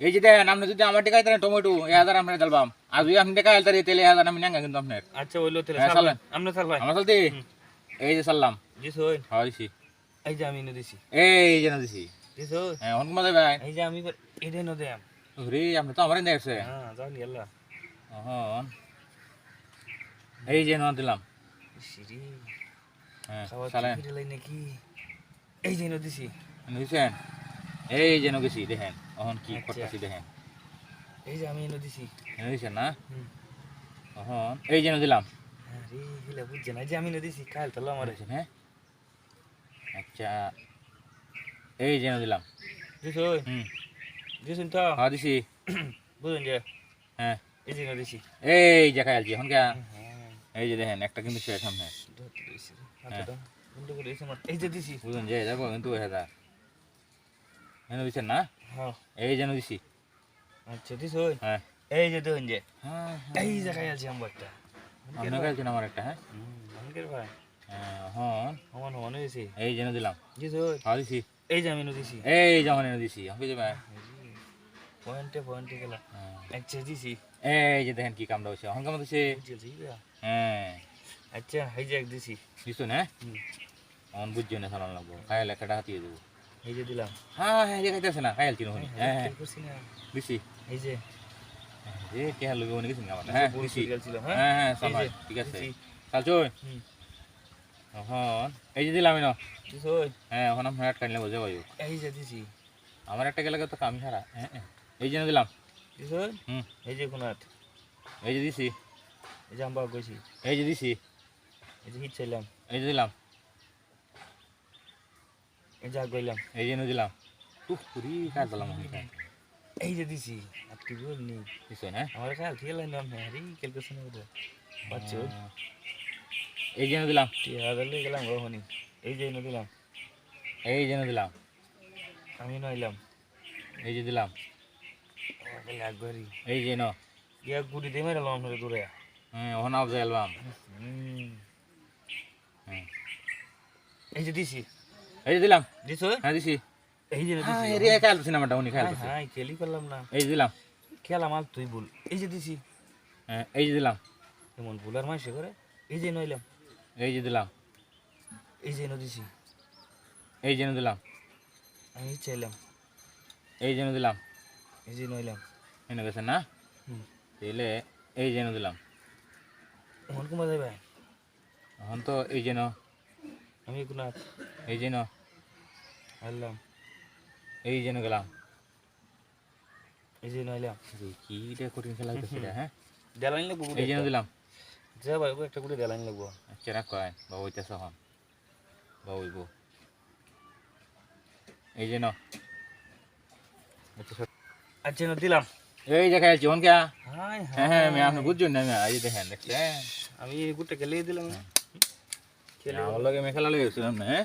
এই যে দেখেন আপনি যদি আমার টিকাই তাহলে টমেটো এক হাজার আপনার দিলাম আর যদি আপনি টিকাই তাহলে তেলে হাজার আমি নেঙ্গা কিন্তু আপনার। আচ্ছা ওইলো তেলে। সাল। আমরা চাল ভাই আমার চলতে এই যে সারলাম জি সই। হ্যাঁ দিছি। এই যে আমি দিছি। এই যে দিছি। জি সই। হ্যাঁ অন কমা যাবে এই যে আমি এটাই নো দেম রে আপনি তো আমার দেখছে। হ্যাঁ জানি আল্লাহ। এই যে না দিলাম। সিরি হ্যাঁ নাকি? এই যে দিছি। বুঝছেন এই যে গেছি দেখেন। অহন কি আচ্ছা। করতেছি দেখেন। এই যে আমি এনে দিছি। এনে দিছেন না। অহন এই যে দিলাম। হ্যাঁ রে হিলা বুঝছে না যে আমি এনে দিছি খাইল তো আমার। দেখছেন হ্যাঁ? আচ্ছা এই যে দিলাম। সই হুম। শুন তো? হ্যাঁ দিছি। বুঝুন যে? হ্যাঁ। এই যে দিছি। এই যে খাইলছি এখন কে? হ্যাঁ। এই যে দেখেন একটা কিন্তু শেষ সামনে। দিছি হ্যাঁ। আচ্ছা দিছি এই যে দিছি। বুঝুন যে দেখো কিন্তু হেদা এনে দিছেন না? হ্যাঁ। এই যেন দিছি আচ্ছা দিছ ওই? হ্যাঁ। এই যে দেখুন যে। হ্যাঁ এই যে খাই আছি আমরা একটা। আপনি খাইছেন আমার একটা হ্যাঁ? অনেকের ভাই। হ্যাঁ হন। এই যেন দিলাম দিছ ওই? হ্যাঁ দিছি। এই যে আমি দিছি এই যেমন এনে দিছি আমি যে ভাই পয়েন্টে পয়েন্টে গেলা হ্যাঁ। আচ্ছা দিছি। এই যে দেখেন কি কামটা হচ্ছে কাম হচ্ছে। হ্যাঁ। আচ্ছা এই যে দিছি। দিছো না। অন বুঝছ না চালান লাগবো। খাইলে একটা হাতিয়ে দেবো। এই যে দিলাম। হ্যাঁ হ্যাঁ যে না খাইল চিনো হ্যাঁ হ্যাঁ। দিছি। এই যে। যে কে লগে অনেক কিছু আমার হ্যাঁ দিছি। হ্যাঁ? হ্যাঁ হ্যাঁ সবাই ঠিক আছে। চালছো এখন এই যে দিলাম না হ্যাঁ এখন আমি একটা কাইলে বুঝে পাইব এই যে দিছি। আমার একটা গেলে তো কামি সারা। হ্যাঁ হ্যাঁ। এই জন্য দিলাম। হুম। এই যে কোনাত এই যে দিছি। এই যে আম্বা কইছি। এই যে দিছি। এই যে হিট চাইলাম। এই যে দিলাম। এই যে গইলাম এই জন্য দিলাম উফ পুরি কাজ দিলাম এই যে দিছি আর তুই বলনি দিছো না আমার খেয়াল খেয়াল নাম হ্যাঁ রে কেল করছে না ওটা বাচ্চা এই জন্য দিলাম হাজার লিয়ে গেলাম রহনি এই যে দিলাম এই জন্য দিলাম আমি নইলাম। এই যে দিলাম। এই যে ন। গিয়া গুড়ি দিয়ে মেরে আপনার দূরে। হ্যাঁ ওখানে আবজা অ্যালবাম হুম। হ্যাঁ। এই যে দিছি। এই যে দিলাম দিছ হ্যাঁ দিছি এই যে হ্যাঁ দিছি রে খেয়াল সিনেমাটা উনি খেয়াল করছে হ্যাঁ খেলি করলাম না এই দিলাম খেলা মাল তুই বল এই যে দিছি হ্যাঁ এই যে দিলাম এমন ভুলার মাসে করে এই যে নইলাম এই যে দিলাম এই যে দিছি এই জন্য দিলাম আমি চাইলাম এই জন্য দিলাম এই যে নইলাম এনে গেছে না। তাহলে এই জন্য দিলাম এমন কমা যাবে এখন তো এই যেন আমি এই যেন হারলাম এই যেন গেলাম। এই যে নইলাম কি রে কঠিন খেলা হইতেছে হ্যাঁ? দেলাইন লাগবো এই যেন দিলাম। যা ভাই একটা করে দেলাইন লাগবো। আচ্ছা রাখ কয়। বাবু হইতেছে এখন। বাবু হইব। এই যেন আচ্ছা আচ্ছা না দিলাম। এই যে খাইছি অন কে? হ্যাঁ হ্যাঁ আমি আপনি বুঝছেন না যে দেখেন দেখছেন? আমি গুটটা খেলে দিলাম। খেলে আমার লগে মেখেলা লগে গেছিলাম না হ্যাঁ?